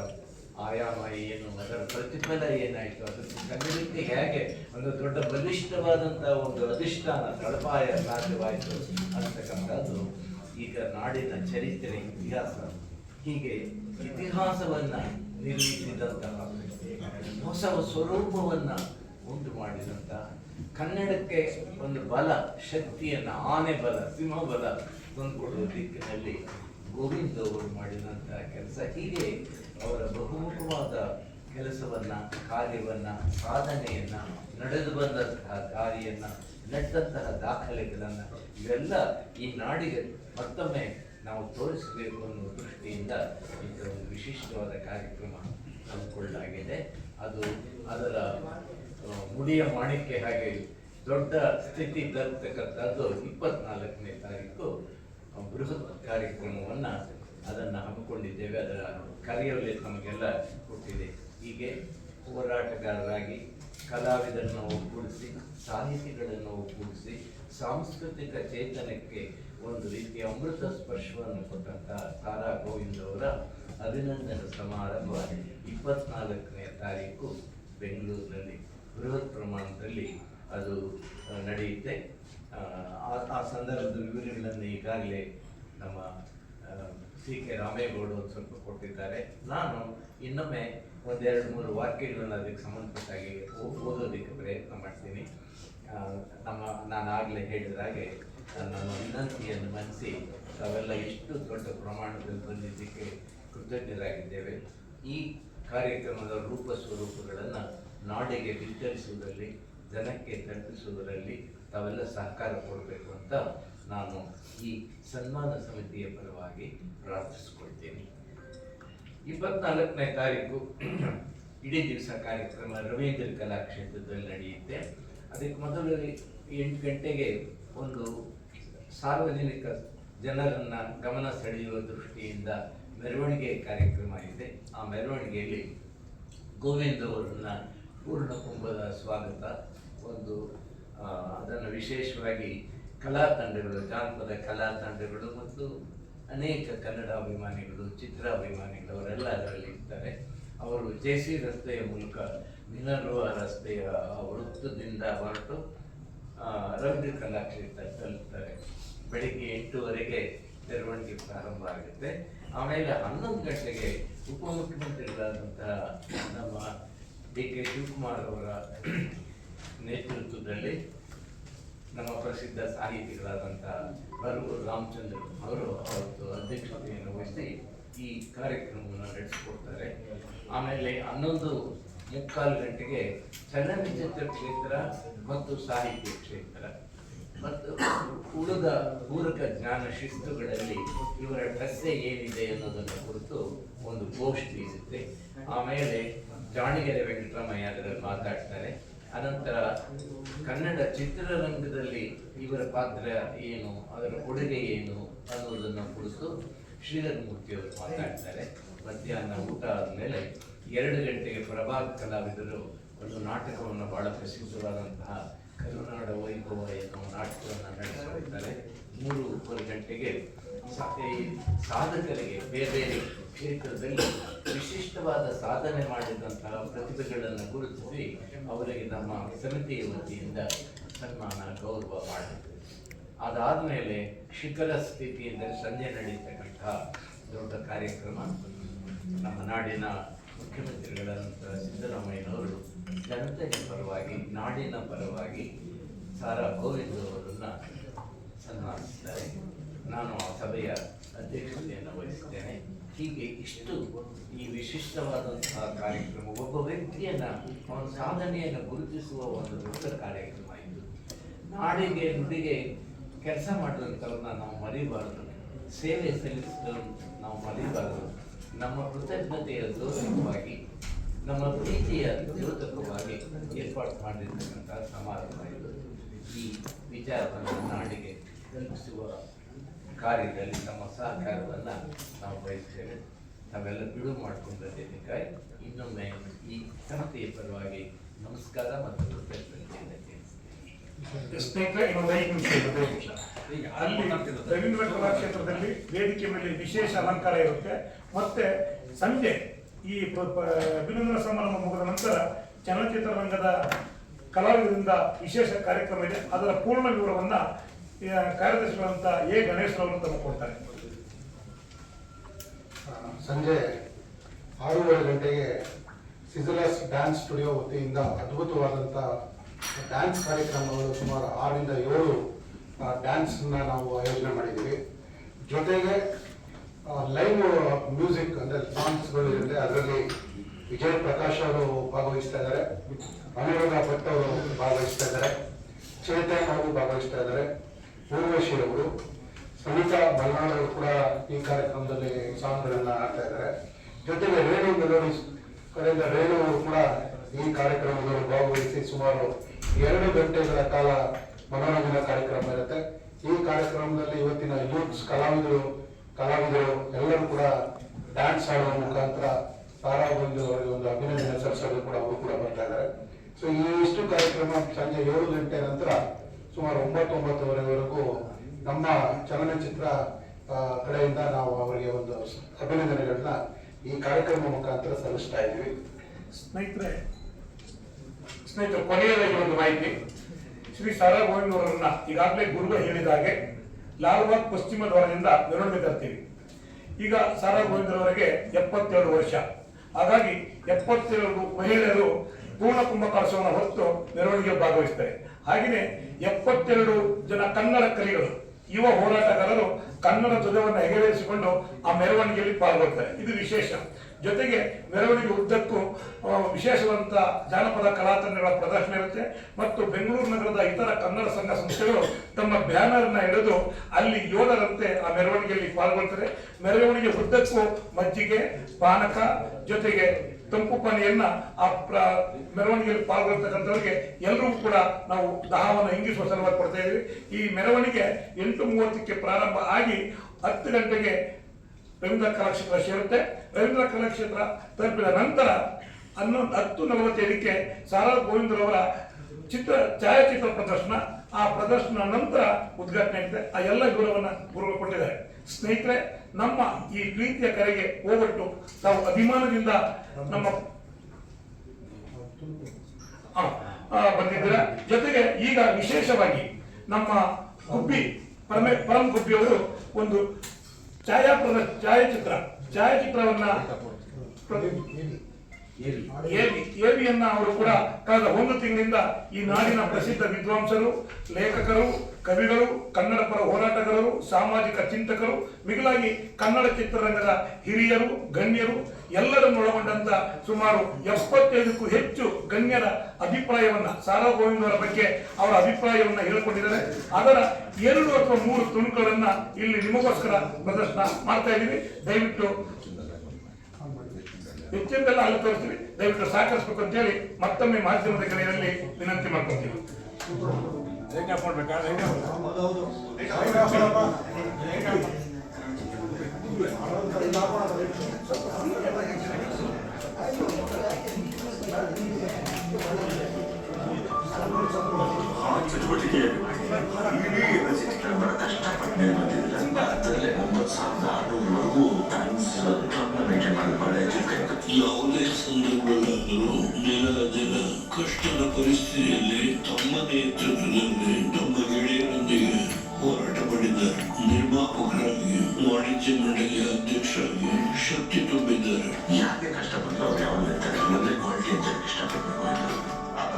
ಆಯಾಮ ಏನು ಅದರ ಪ್ರತಿಫಲ ಏನಾಯಿತು ಅದಕ್ಕೆ ಕನ್ನಡಕ್ಕೆ ಹೇಗೆ ಒಂದು ದೊಡ್ಡ ಬಲಿಷ್ಠವಾದಂಥ ಒಂದು ಅಧಿಷ್ಠಾನ ತಳಪಾಯ ಸಾಧ್ಯವಾಯಿತು ಅಂತಕ್ಕಂಥದ್ದು ಈಗ ನಾಡಿನ ಚರಿತ್ರೆ ಇತಿಹಾಸ. ಹೀಗೆ ಇತಿಹಾಸವನ್ನ ನಿರ್ಮಿಸಿದಂತಹ ಹೊಸ ಸ್ವರೂಪವನ್ನ ಉಂಟು ಮಾಡಿದಂತಹ ಕನ್ನಡಕ್ಕೆ ಒಂದು ಬಲ ಶಕ್ತಿಯನ್ನ, ಆನೆ ಬಲ, ಸಿಂಹ ಬಲ ತಂದುಕೊಡುವ ದಿಕ್ಕಿನಲ್ಲಿ ಗೋವಿಂದ ಅವರು ಮಾಡಿದಂತಹ ಕೆಲಸ. ಹೀಗೆ ಅವರ ಬಹುಮುಖವಾದ ಕೆಲಸವನ್ನ, ಕಾರ್ಯವನ್ನ, ಸಾಧನೆಯನ್ನ, ನಡೆದು ಬಂದಂತಹ ದಾರಿಯನ್ನ ನಡೆದಂತಹ ದಾಖಲೆಗಳನ್ನ ಇವೆಲ್ಲ ಈ ನಾಡಿಗೆ ಮತ್ತೊಮ್ಮೆ ನಾವು ತೋರಿಸಬೇಕು ಅನ್ನೋ ದೃಷ್ಟಿಯಿಂದ ಇದು ಒಂದು ವಿಶಿಷ್ಟವಾದ ಕಾರ್ಯಕ್ರಮ ಹಮ್ಮಿಕೊಳ್ಳಲಾಗಿದೆ. ಅದು ಅದರ ಮುಡಿಯ ಮಾಣಿಕ್ಯ ಹಾಗೆ ದೊಡ್ಡ ಸ್ಥಿತಿ ತರ್ತಕ್ಕಂಥದ್ದು ಇಪ್ಪತ್ನಾಲ್ಕನೇ ತಾರೀಕು. ಬೃಹತ್ ಕಾರ್ಯಕ್ರಮವನ್ನು ಅದನ್ನು ಹಮ್ಮಿಕೊಂಡಿದ್ದೇವೆ. ಅದರ ಕರೆಯಲ್ಲಿ ನಮಗೆಲ್ಲ ಕೊಟ್ಟಿದೆ. ಹೀಗೆ ಹೋರಾಟಗಾರರಾಗಿ ಕಲಾವಿದರನ್ನು ಒಗ್ಗೂಡಿಸಿ, ಸಾಹಿತಿಗಳನ್ನು ಒಗ್ಗೂಡಿಸಿ, ಸಾಂಸ್ಕೃತಿಕ ಚೇತನಕ್ಕೆ ಒಂದು ರೀತಿಯ ಅಮೃತ ಸ್ಪರ್ಶವನ್ನು ಕೊಟ್ಟಂತಹ ತಾರಾ ಗೋವಿಂದ್ ಅವರ ಅಭಿನಂದನೆ ಸಮಾರಂಭ ಇಪ್ಪತ್ನಾಲ್ಕನೇ ತಾರೀಕು ಬೆಂಗಳೂರಿನಲ್ಲಿ ಬೃಹತ್ ಪ್ರಮಾಣದಲ್ಲಿ ಅದು ನಡೆಯುತ್ತೆ. ಆ, ಸಂದರ್ಭದ ವಿವರಗಳನ್ನು ಈಗಾಗಲೇ ನಮ್ಮ ಸಿ ಕೆ ರಾಮೇಗೌಡ ಒಂದು ಸ್ವಲ್ಪ ಕೊಟ್ಟಿದ್ದಾರೆ. ನಾನು ಇನ್ನೊಮ್ಮೆ ಒಂದೆರಡು ಮೂರು ವಾಕ್ಯಗಳನ್ನು ಅದಕ್ಕೆ ಸಂಬಂಧಪಟ್ಟಾಗಿ ಓದೋದಕ್ಕೆ ಪ್ರಯತ್ನ ಮಾಡ್ತೀನಿ. ನಮ್ಮ ನಾನು ಆಗಲೇ ಹೇಳಿದ ಹಾಗೆ ನನ್ನ ವಿನಂತಿಯನ್ನು ಮನಸ್ಸಿ ತಾವೆಲ್ಲ ಎಷ್ಟು ದೊಡ್ಡ ಪ್ರಮಾಣದಲ್ಲಿ ಬಂದಿದ್ದಕ್ಕೆ ಕೃತಜ್ಞರಾಗಿದ್ದೇವೆ. ಈ ಕಾರ್ಯಕ್ರಮದ ರೂಪ ಸ್ವರೂಪಗಳನ್ನು ನಾಡಿಗೆ ವಿಸ್ತರಿಸುವುದರಲ್ಲಿ ಜನಕ್ಕೆ ತಲುಪಿಸುವುದರಲ್ಲಿ ತಾವೆಲ್ಲ ಸಹಕಾರ ಕೊಡಬೇಕು ಅಂತ ನಾನು ಈ ಸನ್ಮಾನ ಸಮಿತಿಯ ಪರವಾಗಿ ಪ್ರಾರ್ಥಿಸಿಕೊಳ್ತೇನೆ. ಇಪ್ಪತ್ನಾಲ್ಕನೇ ತಾರೀಕು (clears throat) ಇಡೀ ದಿವಸ ಕಾರ್ಯಕ್ರಮ ರವೀಂದ್ರ ಕಲಾಕ್ಷೇತ್ರದಲ್ಲಿ ನಡೆಯುತ್ತೆ. ಅದಕ್ಕೆ ಮೊದಲು ಎಂಟು ಗಂಟೆಗೆ ಒಂದು ಸಾರ್ವಜನಿಕ ಜನರನ್ನ ಗಮನ ಸೆಳೆಯುವ ದೃಷ್ಟಿಯಿಂದ ಮೆರವಣಿಗೆ ಕಾರ್ಯಕ್ರಮ ಇದೆ. ಆ ಮೆರವಣಿಗೆಯಲ್ಲಿ ಗೋವಿಂದ ಅವರನ್ನು ಪೂರ್ಣ ಕುಂಭದ ಸ್ವಾಗತ. ಒಂದು ಅದನ್ನು ವಿಶೇಷವಾಗಿ ಕಲಾ ತಂಡಗಳು, ಜಾನಪದ ಕಲಾ ತಂಡಗಳು ಮತ್ತು ಅನೇಕ ಕನ್ನಡ ಅಭಿಮಾನಿಗಳು, ಚಿತ್ರ ಅಭಿಮಾನಿಗಳು ಅವರೆಲ್ಲ ಅದರಲ್ಲಿ ಇರ್ತಾರೆ ಅವರು ಜೆ ಸಿ ರಸ್ತೆಯ ಮೂಲಕ ಮಿನರ್ವ ರಸ್ತೆಯ ವೃತ್ತದಿಂದ ಹೊರಟು ರವೀಂದ್ರ ಕಲಾಕ್ಷೇತ್ರ ತಲುಪ್ತಾರೆ ಬೆಳಿಗ್ಗೆ ಎಂಟೂವರೆಗೆ ಮೆರವಣಿಗೆ ಪ್ರಾರಂಭ ಆಗುತ್ತೆ. ಆಮೇಲೆ ಹನ್ನೊಂದು ಗಂಟೆಗೆ ಉಪಮುಖ್ಯಮಂತ್ರಿಗಳಾದಂತಹ ನಮ್ಮ ಡಿ ಕೆ ಶಿವಕುಮಾರ್ ಅವರ ನೇತೃತ್ವದಲ್ಲಿ ನಮ್ಮ ಪ್ರಸಿದ್ಧ ಸಾಹಿತಿಗಳಾದಂತಹ ಬರೂರು ರಾಮಚಂದ್ರ ಅವರು ಅವತ್ತು ಅಧ್ಯಕ್ಷತೆಯನ್ನು ವಹಿಸಿ ಈ ಕಾರ್ಯಕ್ರಮವನ್ನು ನಡೆಸಿಕೊಡ್ತಾರೆ. ಆಮೇಲೆ ಹನ್ನೊಂದು ಮುಕ್ಕಾಲು ಗಂಟೆಗೆ ಚಲನಚಿತ್ರ ಕ್ಷೇತ್ರ ಮತ್ತು ಸಾಹಿತ್ಯ ಕ್ಷೇತ್ರ. ಮತ್ತು ಉಳಿದ ಪೂರಕ ಜ್ಞಾನ ಶಿಸ್ತುಗಳಲ್ಲಿ ಇವರ ಠಸ್ಸೆ ಏನಿದೆ ಅನ್ನೋದನ್ನು ಕುರಿತು ಒಂದು ಪೋಸ್ಟ್ ಇರುತ್ತೆ ಆಮೇಲೆ ಜಾಣಿಗೆರೆ ವೆಂಕಟರಾಮಯ್ಯ ಅದರಲ್ಲಿ ಮಾತಾಡ್ತಾರೆ. ಅನಂತರ ಕನ್ನಡ ಚಿತ್ರರಂಗದಲ್ಲಿ ಇವರ ಪಾತ್ರ ಏನು, ಅದರ ಕೊಡುಗೆ ಏನು ಅನ್ನೋದನ್ನು ಕುರಿತು ಶ್ರೀಧರ್ ಮೂರ್ತಿ ಅವರು ಮಾತಾಡ್ತಾರೆ. ಮಧ್ಯಾಹ್ನ ಊಟ ಆದಮೇಲೆ ಎರಡು ಗಂಟೆಗೆ ಪ್ರಭಾತ್ ಕಲಾವಿದರು ಒಂದು ನಾಟಕವನ್ನು ಬಹಳ ಪ್ರಸಿದ್ಧವಾದಂತಹ ಕರುನಾಡ ವೈಭವ ಎನ್ನುವ ನಾಟಕವನ್ನು ನಡೆಸಿಕೊಡ್ತಾರೆ ಮೂರುವರೆ ಗಂಟೆಗೆ ಸಾಧಕರಿಗೆ ಬೇರೆ ಬೇರೆ ಕ್ಷೇತ್ರದಲ್ಲಿ ವಿಶಿಷ್ಟವಾದ ಸಾಧನೆ ಮಾಡಿದಂತಹ ಪ್ರತಿಭೆಗಳನ್ನು ಗುರುತಿಸಿ ಅವರಿಗೆ ನಮ್ಮ ಸಮಿತಿಯ ವತಿಯಿಂದ ಸನ್ಮಾನ, ಗೌರವ ಮಾಡಿದ್ರು ಅದಾದಮೇಲೆ ಶಿಖರ ಸ್ಥಿತಿಯಿಂದ ಸಂಜೆ ನಡೀತಕ್ಕಂತಹ ದೊಡ್ಡ ಕಾರ್ಯಕ್ರಮ ನಮ್ಮ ನಾಡಿನ ಮುಖ್ಯಮಂತ್ರಿಗಳಾದಂಥ ಸಿದ್ದರಾಮಯ್ಯನವರು ಜನತೆಯ ಪರವಾಗಿ, ನಾಡಿನ ಪರವಾಗಿ ಸಾರಾ ಗೋವಿಂದ್ ಅವರನ್ನು ಸನ್ಮಾನಿಸಿದ್ದಾರೆ. ನಾನು ಆ ಸಭೆಯ ಅಧ್ಯಕ್ಷತೆಯನ್ನು ವಹಿಸಿದ್ದೇನೆ ಹೀಗೆ ಇಷ್ಟು ಈ ವಿಶಿಷ್ಟವಾದಂತಹ ಕಾರ್ಯಕ್ರಮ, ಒಬ್ಬ ವ್ಯಕ್ತಿಯನ್ನ ಅವನ ಸಾಧನೆಯನ್ನು ಗುರುತಿಸುವ ಒಂದು ದೊಡ್ಡ ಕಾರ್ಯಕ್ರಮ ಇದು. ನಾಡಿಗೆ ನುಡಿಗೆ ಕೆಲಸ ಮಾಡಿದಂಥವ್ರನ್ನ ನಾವು ಮರಿಬಾರದು. ಸೇವೆ ಸಲ್ಲಿಸಿದವ್ರನ್ನ ನಾವು ಮರಿಬಾರದು. ನಮ್ಮ ಕೃತಜ್ಞತೆಯ ದೋಷಕವಾಗಿ ನಮ್ಮ ಪ್ರೀತಿಯ ದ್ಯೋತಕವಾಗಿ ಏರ್ಪಾಡು ಮಾಡಿರ್ತಕ್ಕಂಥ ಸಮಾರಂಭ ಇದು. ಈ ವಿಚಾರವನ್ನು ನಾಡಿಗೆ ತಲುಪಿಸುವ ಕಾರ್ಯದಲ್ಲಿ ನಮ್ಮ ಸಹಕಾರವನ್ನು ನಾವು ಬಯಸ್ತೇವೆ. ನಾವೆಲ್ಲ ಬಿಡುವು ಕಾಯಿ ಇನ್ನೊಮ್ಮೆ ಈ ಸಂಸ್ಥೆಯ ಪರವಾಗಿ ನಮಸ್ಕಾರ ಮತ್ತು ಕೃತಜ್ಞತೆಯನ್ನು ತಿಳಿಸ್ತೇನೆ. ಅಲ್ಲಿ ರವೀಂದ್ರ ಕಲಾಕ್ಷೇತ್ರದಲ್ಲಿ ವೇದಿಕೆ ಮೇಲೆ ವಿಶೇಷ ಅಲಂಕಾರ ಇರುತ್ತೆ. ಮತ್ತೆ ಸಂಜೆ ಈ ಅಭಿನಂದನಾ ಸಮಾರಂಭ ಮುಗಿದ ನಂತರ ಚಲನಚಿತ್ರರಂಗದ ಕಲಾವಿದರಿಂದ ವಿಶೇಷ ಕಾರ್ಯಕ್ರಮ ಇದೆ. ಅದರ ಪೂರ್ಣ ವಿವರವನ್ನ ಕಾರ್ಯದರ್ಶಿಗಳಂತ ಎ. ಗಣೇಶ್ರವರು ತಮ್ಮ ಕೊಡ್ತಾರೆ. ಸಂಜೆ ಆರೂವರೆ ಗಂಟೆಗೆ ಸಿಜಲಸ್ ಡ್ಯಾನ್ಸ್ ಸ್ಟುಡಿಯೋ ವತಿಯಿಂದ ಅದ್ಭುತವಾದಂಥ ಡ್ಯಾನ್ಸ್ ಕಾರ್ಯಕ್ರಮಗಳು ಸುಮಾರು ಆರರಿಂದ ಏಳು ಡ್ಯಾನ್ಸ್ನ ನಾವು ಆಯೋಜನೆ ಮಾಡಿದ್ದೀವಿ. ಜೊತೆಗೆ ಲೈವ್ ಮ್ಯೂಸಿಕ್ ಅಂದರೆ ಸಾಂಗ್ಸ್ಗಳು ಇರುತ್ತೆ. ಅದರಲ್ಲಿ ವಿಜಯ್ ಪ್ರಕಾಶ್ ಅವರು ಭಾಗವಹಿಸ್ತಾ ಇದ್ದಾರೆ. ಅನುರಾಧ ಭಟ್ ಅವರು ಭಾಗವಹಿಸ್ತಾ ಇದ್ದಾರೆ. ಚೇತನ್ ಅವರು ಭಾಗವಹಿಸ್ತಾ ಇದ್ದಾರೆ. ಪೂರ್ವಶಿ ಅವರು, ಸವಿತಾ ಬಲ್ನಾಡ್ ಅವರು ಕೂಡ ಈ ಕಾರ್ಯಕ್ರಮದಲ್ಲಿ ಸಾಂಗ್ಗಳನ್ನ ಹಾಡ್ತಾ ಇದ್ದಾರೆ. ಜೊತೆಗೆ ರೇಣು ಮೆಲೋಡಿಸ್ ಕಡೆಯಿಂದ ರೇಣು ಅವರು ಕೂಡ ಈ ಕಾರ್ಯಕ್ರಮದಲ್ಲಿ ಭಾಗವಹಿಸಿ ಸುಮಾರು ಎರಡು ಗಂಟೆಗಳ ಕಾಲ ಮನೋರಂಜನಾ ಕಾರ್ಯಕ್ರಮ ಇರುತ್ತೆ. ಈ ಕಾರ್ಯಕ್ರಮದಲ್ಲಿ ಇವತ್ತಿನ ಯೂತ್ಸ್ ಕಲಾವಿದರು ಕಲಾವಿದರು ಎಲ್ಲರೂ ಕೂಡ ಡ್ಯಾನ್ಸ್ ಆಡುವ ಮುಖಾಂತರ ತಾರಾ ಅವರಿಗೆ ಒಂದು ಅಭಿನಂದನೆ ಸಲ್ಲಿಸಲು ಕೂಡ ಅವರು ಕೂಡ ಬರ್ತಾ ಇದ್ದಾರೆ. ಸೊ ಈ ಇಷ್ಟು ಕಾರ್ಯಕ್ರಮ ಸಂಜೆ ಏಳು ಗಂಟೆ ನಂತರ ಸುಮಾರು ಒಂಬತ್ತು ಒಂಬತ್ತುವರೆವರೆಗೂ ನಮ್ಮ ಚಲನಚಿತ್ರ ಕಡೆಯಿಂದ ನಾವು ಅವರಿಗೆ ಒಂದು ಅಭಿನಂದನೆಗಳನ್ನ ಈ ಕಾರ್ಯಕ್ರಮ ಮುಖಾಂತರ ಸಲ್ಲಿಸ್ತಾ ಇದ್ದೀವಿ. ಸ್ನೇಹಿತರೆ ಸ್ನೇಹಿತರೆ ಕೊನೆಯದಾಗಿ ಒಂದು ಮಾಹಿತಿ. ಶ್ರೀ ಸಾರಾ ಗೋವಿಂದವರನ್ನ ಈಗಾಗಲೇ ಗುರುಗಳು ಹೇಳಿದ ಹಾಗೆ ಲಾಲ್ಬಾಗ್ ಪಶ್ಚಿಮ ದ್ವಾರದಿಂದ ಮೆರವಣಿಗೆ ತರ್ತೀವಿ. ಈಗ ಸಾರಾ ಗೋವಿಂದರವರಿಗೆ ಎಪ್ಪತ್ತೆರಡು ವರ್ಷ. ಹಾಗಾಗಿ ಎಪ್ಪತ್ತೆರಡು ಮಹಿಳೆಯರು ಪೂರ್ಣ ಕುಂಭಕಲಶವನ್ನು ಹೊತ್ತು ಮೆರವಣಿಗೆ ಭಾಗವಹಿಸ್ತಾರೆ. ಹಾಗೆಯೇ ಎಪ್ಪತ್ತೆರಡು ಜನ ಕನ್ನಡ ಕಲಿಗಳು ಯುವ ಹೋರಾಟಗಾರರು ಕನ್ನಡ ಧ್ವಜವನ್ನು ಎಗರೇರಿಸಿಕೊಂಡು ಆ ಮೆರವಣಿಗೆಯಲ್ಲಿ ಪಾಲ್ಗೊಳ್ತಾರೆ. ಇದು ವಿಶೇಷ. ಜೊತೆಗೆ ಮೆರವಣಿಗೆ ಉದ್ದಕ್ಕೂ ವಿಶೇಷವಾದಂಥ ಜಾನಪದ ಕಲಾತಂಡಗಳ ಪ್ರದರ್ಶನ ಇರುತ್ತೆ. ಮತ್ತು ಬೆಂಗಳೂರು ನಗರದ ಇತರ ಕನ್ನಡ ಸಂಘ ಸಂಸ್ಥೆಗಳು ತಮ್ಮ ಬ್ಯಾನರ್ನ ಹಿಡಿದು ಅಲ್ಲಿ ಯೋಧರಂತೆ ಆ ಮೆರವಣಿಗೆಯಲ್ಲಿ ಪಾಲ್ಗೊಳ್ತಾರೆ. ಮೆರವಣಿಗೆ ಉದ್ದಕ್ಕೂ ಮಜ್ಜಿಗೆ, ಪಾನಕ, ಜೊತೆಗೆ ತಂಪು ಪಾನಿಯನ್ನ ಆ ಪ್ರ- ಮೆರವಣಿಗೆಯಲ್ಲಿ ಪಾಲ್ಗೊಳ್ತಕ್ಕಂಥವ್ರಿಗೆ ಎಲ್ಲರೂ ಕೂಡ ನಾವು ದಹವನ್ನು ಇಂಗಿಸುವ ಸಲುವಾಗಿ ಕೊಡ್ತಾ ಇದ್ದೀವಿ. ಈ ಮೆರವಣಿಗೆ ಎಂಟು ಮೂವತ್ತಕ್ಕೆ ಪ್ರಾರಂಭ ಆಗಿ ಹತ್ತು ಗಂಟೆಗೆ ರವೀಂದ್ರ ಕಲಾಕ್ಷೇತ್ರ ಸೇರುತ್ತೆ. ರವೀಂದ್ರ ಕಲಾಕ್ಷೇತ್ರ ತಲುಪಿದ ನಂತರ ಹನ್ನೊಂದು, ಹತ್ತು, ನಲವತ್ತೈದಕ್ಕೆ ಸಾರಾ ಗೋವಿಂದರವರ ಚಿತ್ರ, ಛಾಯಾಚಿತ್ರ ಪ್ರದರ್ಶನ. ಆ ಪ್ರದರ್ಶನ ನಂತರ ಉದ್ಘಾಟನೆ ಆಗಿದೆ. ಆ ಎಲ್ಲ ವಿವರವನ್ನು ಗುರುಗಳು ಕೊಟ್ಟಿದ್ದಾರೆ. ಸ್ನೇಹಿತರೆ, ನಮ್ಮ ಈ ಪ್ರೀತಿಯ ಕರೆಗೆ ಹೋಗಟ್ಟು ತಾವು ಅಭಿಮಾನದಿಂದ ನಮ್ಮ ಬಂದಿದ್ದೀರಾ? ಜೊತೆಗೆ ಈಗ ವಿಶೇಷವಾಗಿ ನಮ್ಮ ಗುಬ್ಬಿ, ಪರಮೇ ಪರಂ ಗುಬ್ಬಿ ಅವರು ಒಂದು ಛಾಯಾ ಪ್ರದ ಛಾಯಾಚಿತ್ರ. ಛಾಯಾಚಿತ್ರವನ್ನ ಎಬಿಯನ್ನ ಅವರು ಕೂಡ ಕಳೆದ ಒಂದು ತಿಂಗಳಿಂದ ಈ ನಾಡಿನ ಪ್ರಸಿದ್ಧ ವಿದ್ವಾಂಸರು ಲೇಖಕರು ಕವಿಗಳು ಕನ್ನಡ ಪರ ಹೋರಾಟಗಾರರು ಸಾಮಾಜಿಕ ಚಿಂತಕರು ಮಿಗಿಲಾಗಿ ಕನ್ನಡ ಚಿತ್ರರಂಗದ ಹಿರಿಯರು ಗಣ್ಯರು ಎಲ್ಲರನ್ನು ಒಳಗೊಂಡಂತ ಸುಮಾರು ಎಪ್ಪತ್ತೈದಕ್ಕೂ ಹೆಚ್ಚು ಗಣ್ಯರ ಅಭಿಪ್ರಾಯವನ್ನ ಸಾರಾ ಗೋವಿಂದವರ ಬಗ್ಗೆ ಅವರ ಅಭಿಪ್ರಾಯವನ್ನ ಹೇಳಿಕೊಂಡಿದ್ದಾರೆ. ಅದರ ಎರಡು ಅಥವಾ ಮೂರು ತುಣುಕುಗಳನ್ನ ಇಲ್ಲಿ ನಿಮಗೋಸ್ಕರ ಪ್ರದರ್ಶನ ಮಾಡ್ತಾ ಇದ್ದೀವಿ. ದಯವಿಟ್ಟು ಹೆಚ್ಚಿಂದೆಲ್ಲ ಅಲ್ಲಿ ತೋರಿಸ್ತೀವಿ. ದಯವಿಟ್ಟು ಸಹಕರಿಸಬೇಕು ಅಂತ ಹೇಳಿ ಮತ್ತೊಮ್ಮೆ ಮಾಧ್ಯಮದ ಕಡೆಯಲ್ಲಿ ವಿನಂತಿ ಮಾಡ್ಕೊತೀವಿ ಆ ಚಟುವಟಿಕೆ ಇಡೀ ರಚಿಕೆಗಳ ಬಹಳ ಕಷ್ಟಪಟ್ಟೆ ಬಂದಿದ್ರೆ ಅದರಲ್ಲಿ ಒಂಬತ್ತು ಸಾವಿರದ ಆರುನೂರವರೆಗೂ ಡ್ಯಾನ್ಸ್ ಮೇಂಟೈನ್ ಮಾಡಿ ಬಹಳ ಎಜುಕೇಟ್ ಯಾವುದೇ ಸಂದರ್ಭಗಳಾದರೂ ನೆಲ ಜನ ಕಷ್ಟದ ಪರಿಸ್ಥಿತಿಯಲ್ಲಿ ತಮ್ಮ ನೇತೃತ್ವದಲ್ಲಿ ನಮ್ಮ ಶಕ್ತಿ ತುಂಬಿದ್ದಾರೆ. ಯಾಕೆ ಕಷ್ಟಪಟ್ಟರು ಅವ್ರು ಯಾವಾಗ ಹೇಳ್ತಾರೆ? ಮೊದಲೇ ಕ್ವಾಲಿಟಿ ಅಂತ ಇಷ್ಟಪಡಬೇಕು ಅಂತ ಆತ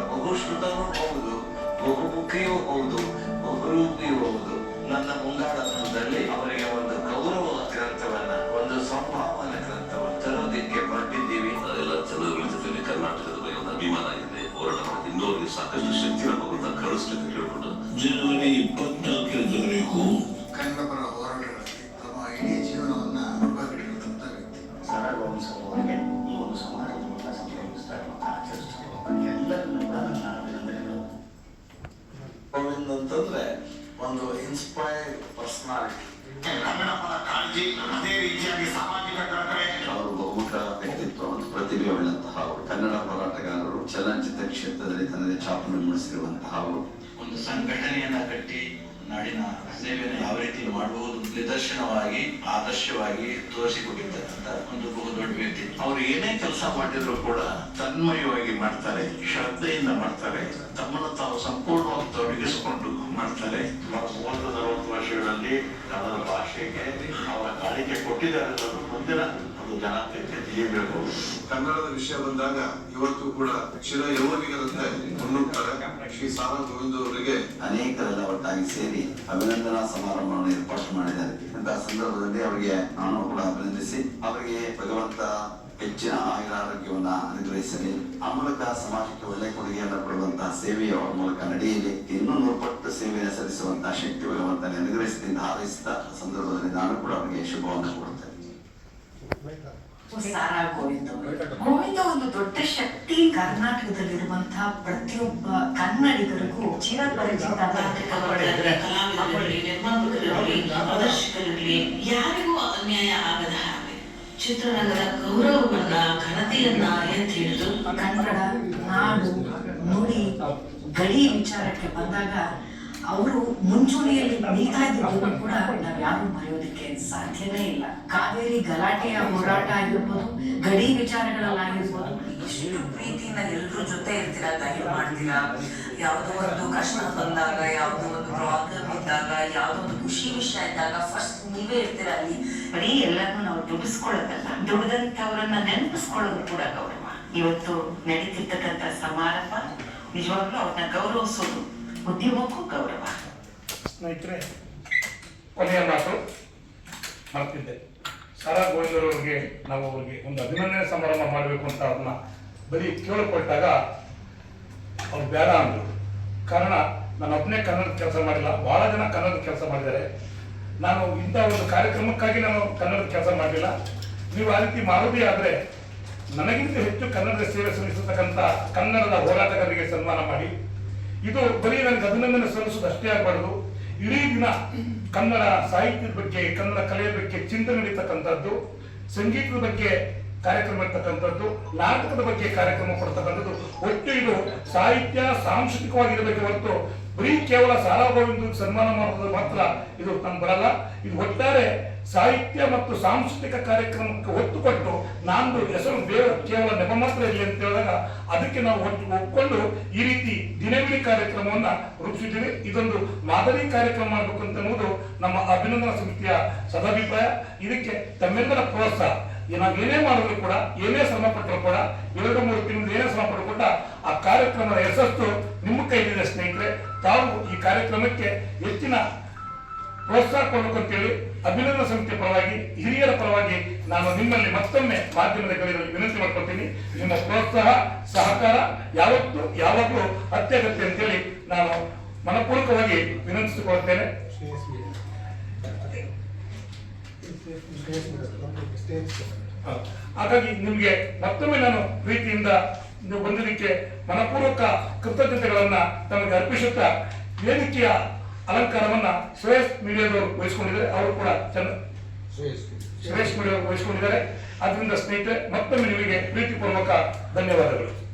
ಹೌದು ಬಹುಮುಖಿಯೂ ಹೌದು ಬಹುರೂಪಿಯೂ ಹೌದು. ನನ್ನ ಮುಂದಾಳತ್ವದಲ್ಲಿ ಅವರಿಗೆ ಒಂದು ಗೌರವ ಗ್ರಂಥವನ್ನ ಒಂದು ಸಂಭಾವನ ಗ್ರಂಥವನ್ನು ತರೋದಕ್ಕೆ ಹೊರಟಿದ್ದೀವಿ. ಅದೆಲ್ಲ ಜೊತೆ ಕರ್ನಾಟಕದ ಬಗ್ಗೆ ಒಂದು ಅಭಿಮಾನ ಇದೆ. ಹೋರಾಟ ಮಾಡಿ ಇನ್ನೋರಿಗೆ ಸಾಕಷ್ಟು ಶಕ್ತಿ ನಮ್ಮ ಕಳಿಸ್ಲಿಕ್ಕೆ ಕೇಳ್ಕೊಂಡು. ಜನವರಿ ಅಂತಂದ್ರೆ ಒಂದು ಇನ್ಸ್ಪೈರ್ಡ್ ಪರ್ಸನಾಲಿಟಿ ಕನ್ನಡ ಪರ ಕಾಳಜಿ ಅದೇ ರೀತಿಯಾಗಿ ಸಾಮಾಜಿಕ ಪ್ರತಿಭೆ ಉಳ್ಳಂತಹ ಕನ್ನಡ ಹೋರಾಟಗಾರರು, ಚಲನಚಿತ್ರ ಕ್ಷೇತ್ರದಲ್ಲಿ ತನ್ನದೇ ಛಾಪನ್ನು ಮೂಡಿಸಿರುವಂತಹ ಒಂದು ಸಂಘಟನೆಯನ್ನ ಕಟ್ಟಿ ನಾಡಿನ ಸೇವೆಯನ್ನು ಯಾವ ರೀತಿ ಮಾಡಬಹುದು ನಿದರ್ಶನವಾಗಿ, ಆದರ್ಶವಾಗಿ ತೋರಿಸಿಕೊಟ್ಟಿರ್ತಕ್ಕಂಥ ಒಂದು ಬಹು ದೊಡ್ಡ ವ್ಯಕ್ತಿ. ಅವರು ಏನೇ ಕೆಲಸ ಮಾಡಿದ್ರು ಕೂಡ ತನ್ಮಯವಾಗಿ ಮಾಡ್ತಾರೆ, ಶ್ರದ್ಧೆಯಿಂದ ಮಾಡ್ತಾರೆ, ತಮ್ಮನ್ನು ತಾವು ಸಂಪೂರ್ಣವಾಗಿ ತೊಡಗಿಸಿಕೊಂಡು ಮಾಡ್ತಾರೆ. ಮೂವತ್ತು ನಲವತ್ತು ವರ್ಷಗಳಲ್ಲಿ ಕನ್ನಡ ಭಾಷೆಗೆ ಅವರ ಕಾಣಿಕೆ ಕೊಟ್ಟಿದ್ದಾರೆ. ಮುಂದಿನ ಜನಾಂಗಕ್ಕೆ ತಿಳಿಯಬೇಕು. ಕನ್ನಡದ ವಿಷಯ ಬಂದಾಗ ಇವತ್ತು ಕೂಡ ಶಿರ ಯೋಗಿಗರಂತೆ ಮುನ್ನುಗ್ತಾರೆ. ಶ್ರೀ ಸಾಲ ಗೋವಿಂದ ಅವರಿಗೆ ಅನೇಕರೆಲ್ಲ ಒಟ್ಟಾಗಿ ಸೇರಿ ಅಭಿನಂದನಾ ಸಮಾರಂಭವನ್ನು ಏರ್ಪಾಡು ಮಾಡಿದ್ದಾರೆ. ಇಂತಹ ಸಂದರ್ಭದಲ್ಲಿ ಅವರಿಗೆ ನಾನು ಕೂಡ ಅಭಿನಂದಿಸಿ, ಅವರಿಗೆ ಭಗವಂತ ಹೆಚ್ಚಿನ ಆಯುರ ಆರೋಗ್ಯವನ್ನ ಅನುಗ್ರಹಿಸಲಿ. ಆ ಮೂಲಕ ಸಮಾಜಕ್ಕೆ ಒಳ್ಳೆ ಕೊಡುಗೆಯನ್ನು ಕೊಡುವಂತಹ ಸೇವೆಯ ಮೂಲಕ ನಡೆಯಲಿ. ಇನ್ನೂ ನೂರ್ಪಟ್ಟು ಸೇವೆಯನ್ನು ಸಲ್ಲಿಸುವಂತಹ ಶಕ್ತಿ ಭಗವಂತನ ಅನುಗ್ರಹಿಸಿದ ಹಾರೈಸಿದ ಸಂದರ್ಭದಲ್ಲಿ ನಾನು ಕೂಡ ಅವರಿಗೆ ಶುಭವನ್ನು ಕೊಡುತ್ತೇನೆ ಗೋವಿಂದ ಒಂದು ದೊಡ್ಡ ಶಕ್ತಿ ಕರ್ನಾಟಕದಲ್ಲಿರುವಂತಹ ಪ್ರತಿಯೊಬ್ಬ ಕನ್ನಡಿಗರಿಗೂ ಚಿರಪರಿಚಿತ ಪ್ರದರ್ಶಕರಿರಲಿ ಯಾರಿಗೂ ಅನ್ಯಾಯ ಆಗದ ಹಾಗೆ ಚಿತ್ರರಂಗದ ಗೌರವವನ್ನ, ಘನತೆಯನ್ನ ಎತ್ತಿ ಹಿಡಿದು ಕನ್ನಡ, ನಾಡು, ನುಡಿ, ಗಡಿ ವಿಚಾರಕ್ಕೆ ಬಂದಾಗ ಅವರು ಮುಂಚೂಣಿಯಲ್ಲಿ ನಿಲ್ತಾ ಇದ್ದಿದ್ದು ಕೂಡ ನಾವು ಯಾರು ಮರೆಯೋದಕ್ಕೆ ಸಾಧ್ಯನೇ ಇಲ್ಲ. ಕಾವೇರಿ ಗಲಾಟೆಯ ಹೋರಾಟ ಆಗಿರ್ಬೋದು, ಗಡಿ ವಿಚಾರಗಳಲ್ಲಾಗಿರ್ಬೋದು ಎಷ್ಟು ಪ್ರೀತಿಯಿಂದ ಎಲ್ಲರೂ ಜೊತೆ ಇರ್ತೀರಾ ದಯ ಮಾಡ್ತೀರ? ಯಾವುದೋ ಒಂದು ಕಷ್ಟ ಬಂದಾಗ, ಯಾವುದೋ ಒಂದು ಪ್ರಾಬ್ಲಮ್ ಇದ್ದಾಗ, ಯಾವುದೋ ಒಂದು ಖುಷಿ ವಿಷಯ ಇದ್ದಾಗ ಫಸ್ಟ್ ನೀವೇ ಇರ್ತೀರ ಅಲ್ಲಿ? ಬರೀ ಎಲ್ಲರನ್ನೂ ನಾವು ದುಡಿಸ್ಕೊಳ್ಳೋದಲ್ಲ ದುಡಿದಂಥವ್ರನ್ನ ನೆನಪಿಸ್ಕೊಳ್ಳೋದು ಕೂಡ ಗೌರವ. ಇವತ್ತು ನಡೀತಿರ್ತಕ್ಕಂಥ ಸಮಾರಂಭ ನಿಜವಾಗ್ಲೂ ಅವ್ರನ್ನ ಗೌರವಿಸೋದು ಉದ್ಯಮಕ್ಕೂ ಗೌರವ. ಸ್ನೇಹಿತರೆ ಕೊನೆಯ ಮಾತು ಮಾಡ್ತಿದ್ದೆ ಸಾರಾ ಗೋವಿಂದರವ್ರಿಗೆ ನಾವು ಅವರಿಗೆ ಒಂದು ಅಭಿನಂದನೆ ಸಮಾರಂಭ ಮಾಡಬೇಕು ಅಂತ ಅದನ್ನ ಬರೀ ಕೇಳಿಕೊಟ್ಟಾಗ ಅವ್ರು ಬೇಡ ಅಂದರು. ಕಾರಣ ನಾನು ಒಬ್ಬನೇ ಕನ್ನಡದ ಕೆಲಸ ಮಾಡಿಲ್ಲ ಬಹಳ ಜನ ಕನ್ನಡದ ಕೆಲಸ ಮಾಡಿದ್ದಾರೆ. ನಾನು ಇಂಥ ಒಂದು ಕಾರ್ಯಕ್ರಮಕ್ಕಾಗಿ ನಾನು ಕನ್ನಡದ ಕೆಲಸ ಮಾಡಲಿಲ್ಲ. ನೀವು ಆ ರೀತಿ ಮಾಡೋದೇ ಆದರೆ ನನಗಿಂತ ಹೆಚ್ಚು ಕನ್ನಡದ ಸೇವೆ ಸಲ್ಲಿಸತಕ್ಕಂಥ ಕನ್ನಡದ ಹೋರಾಟಗಾರರಿಗೆ ಸನ್ಮಾನ ಮಾಡಿ ಇದು ಬರೀ ನನಗೆ ಅಭಿನಂದನೆ ಸಲ್ಲಿಸೋದು ಅಷ್ಟೇ ಆಗಬಾರ್ದು. ಇಡೀ ದಿನ ಕನ್ನಡ ಸಾಹಿತ್ಯದ ಬಗ್ಗೆ, ಕನ್ನಡ ಕಲೆಯ ಬಗ್ಗೆ ಚಿಂತನೆ ನಡೀತಕ್ಕಂಥದ್ದು, ಸಂಗೀತದ ಬಗ್ಗೆ ಕಾರ್ಯಕ್ರಮ ಇರ್ತಕ್ಕಂಥದ್ದು, ನಾಟಕದ ಬಗ್ಗೆ ಕಾರ್ಯಕ್ರಮ ಕೊಡ್ತಕ್ಕಂಥದ್ದು, ಒಟ್ಟು ಇದು ಸಾಹಿತ್ಯ ಸಾಂಸ್ಕೃತಿಕವಾಗಿರಬೇಕು ಹೊರತು ಬರೀ ಕೇವಲ ಸಾರಾ ಗೋವಿಂದ ಸನ್ಮಾನ ಮಾಡೋದು ಮಾತ್ರ ಇದು ನಮ್ಗೆ ಬರಲ್ಲ ಇದು ಒಟ್ಟಾರೆ ಸಾಹಿತ್ಯ ಮತ್ತು ಸಾಂಸ್ಕೃತಿಕ ಕಾರ್ಯಕ್ರಮಕ್ಕೆ ಒತ್ತು ಕೊಟ್ಟು ನಾನು ಹೆಸರು ಕೇವಲ ನೆಪ ಮಾತ್ರ ಇರಲಿ ಅಂತ ಹೇಳಿದಾಗ ಅದಕ್ಕೆ ನಾವು ಒಟ್ಟು ಒಪ್ಕೊಂಡು ಈ ರೀತಿ ದಿನವಿಡೀ ಕಾರ್ಯಕ್ರಮವನ್ನ ರೂಪಿಸಿದ್ದೀವಿ. ಇದೊಂದು ಮಾದರಿ ಕಾರ್ಯಕ್ರಮ ಮಾಡಬೇಕು ಅಂತ ಅನ್ನೋದು ನಮ್ಮ ಅಭಿನಂದನಾ ಸಮಿತಿಯ ಸದಾಭಿಪ್ರಾಯ. ಇದಕ್ಕೆ ತಮ್ಮೆಲ್ಲರ ಪ್ರೋತ್ಸಾಹ ನಾವು ಏನೇ ಮಾಡಿದ್ರು ಕೂಡ, ಏನೇ ಶ್ರಮ ಪಟ್ಟರು ಕೂಡ, ಎರಡು, ಮೂರು ತಿಂಗಳು ಏನೇ ಶ್ರಮ ಪಟ್ಟರು ಕೂಡ ಆ ಕಾರ್ಯಕ್ರಮದ ಯಶಸ್ಸು ನಿಮ್ಮ ಕೈಲಿದೆ ಸ್ನೇಹಿತರೆ. ತಾವು ಈ ಕಾರ್ಯಕ್ರಮಕ್ಕೆ ಹೆಚ್ಚಿನ ಪ್ರೋತ್ಸಾಹ ಕೊಡಬೇಕು ಅಂತೇಳಿ ಅಭಿನಂದನಾ ಸಮಿತಿ ಪರವಾಗಿ, ಹಿರಿಯರ ಪರವಾಗಿ ನಾನು ನಿಮ್ಮಲ್ಲಿ ಮತ್ತೊಮ್ಮೆ ಮಾಧ್ಯಮದ ಗಳಿಗಳಲ್ಲಿ ವಿನಂತಿ ಮಾಡ್ಕೊಳ್ತೀನಿ ನಿಮ್ಮ ಪ್ರೋತ್ಸಾಹ, ಸಹಕಾರ ಯಾವತ್ತು, ಯಾವಾಗಲೂ ಅತ್ಯಗತ್ಯ ಅಂತೇಳಿ ನಾನು ಮನಪೂರ್ವಕವಾಗಿ ವಿನಂತಿಸಿಕೊಳ್ಳುತ್ತೇನೆ. ಹಾಗಾಗಿ ನಿಮಗೆ ಮತ್ತೊಮ್ಮೆ ನಾನು ಪ್ರೀತಿಯಿಂದ ಬಂದಿದ್ದಕ್ಕೆ ಮನಪೂರ್ವಕ ಕೃತಜ್ಞತೆಗಳನ್ನ ತಮಗೆ ಅರ್ಪಿಸುತ್ತಾ ವೇದಿಕೆಯ ಅಲಂಕಾರವನ್ನ ಶ್ರೇಯಸ್ ಮೀಡಿಯಾದವರು ವಹಿಸಿಕೊಂಡಿದ್ದಾರೆ. ಅವರು ಕೂಡ ಚೆನ್ನ ಶ್ರೇಯಸ್ ಮೀಡಿಯಾ. ವಹಿಸಿಕೊಂಡಿದ್ದಾರೆ. ಅದರಿಂದ ಸ್ನೇಹಿತರೆ ಮತ್ತೊಮ್ಮೆ ನಿಮಗೆ ಪ್ರೀತಿಪೂರ್ವಕ ಧನ್ಯವಾದಗಳು.